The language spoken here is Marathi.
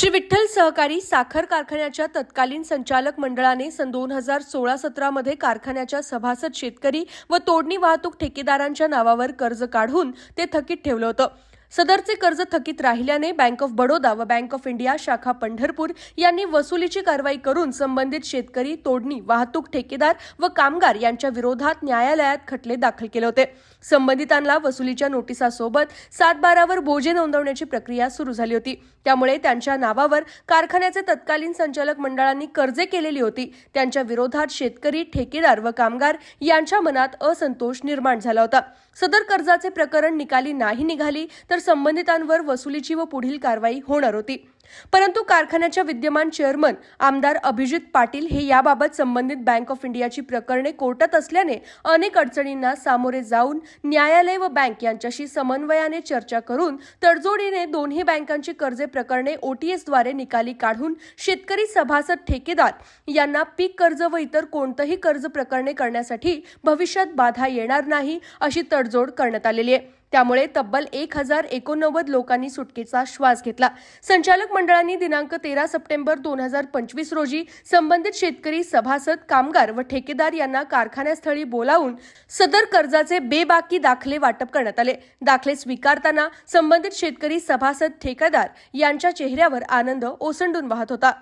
श्री विठ्ठल सहकारी साखर कारखान्याच्या तत्कालीन संचालक मंडळाने सन दोन हजार सोळा सतरामध्ये कारखान्याच्या सभासद शेतकरी व तोडणी वाहतूक ठेकेदारांच्या नावावर कर्ज काढून ते थकीत ठेवलं होतं. सदरचे कर्ज थकीत राहिल्याने बँक ऑफ बडोदा व बँक ऑफ इंडिया शाखा पंढरपूर यांनी वसुलीची कारवाई करून संबंधित शेतकरी तोडणी वाहतूक ठेकेदार व कामगार यांच्या विरोधात न्यायालयात खटले दाखल केले होते. संबंधितांना वसुलीच्या नोटिसासोबत सात बारावर बोजे नोंदवण्याची प्रक्रिया सुरू झाली होती. त्यामुळे त्यांच्या नावावर कारखान्याचे तत्कालीन संचालक मंडळांनी कर्जे केलेली होती. त्यांच्या विरोधात शेतकरी ठेकेदार व कामगार यांच्या मनात असंतोष निर्माण झाला होता. सदर कर्जाचे प्रकरण निकाली नाही निघाली तर संबंधितांवर वसुलीची व पुढील कारवाई होणार होती. परंतु कारखान्याच्या विद्यमान चेअरमन आमदार अभिजित पाटील हे याबाबत संबंधित बँक ऑफ इंडियाची प्रकरणे कोर्टात असल्याने अनेक अडचणींना सामोरे जाऊन न्यायालय व बँक यांच्याशी समन्वयाने चर्चा करून तडजोडीने दोन्ही बँकांची कर्जे प्रकरणे ओटीएसद्वारे निकाली काढून शेतकरी सभासद ठेकेदार यांना पीक कर्ज व इतर कोणतंही कर्ज प्रकरणे करण्यासाठी भविष्यात बाधा येणार नाही अशी तडजोड करण्यात आलेली आहे. त्यामुळे तब्बल एक हजार एकोणनव्वद लोकांनी सुटकेचा श्वास घेतला. संचालक मंडळांनी दिनांक तेरा सप्टेंबर दोन हजार पंचवीस रोजी संबंधित शेतकरी सभासद कामगार व ठेकेदार यांना कारखान्यास्थळी बोलावून सदर कर्जाचे बेबाकी दाखले वाटप करण्यात आले. दाखले स्वीकारताना संबंधित शेतकरी सभासद ठेकेदार यांच्या चेहऱ्यावर आनंद ओसंडून वाहत होता.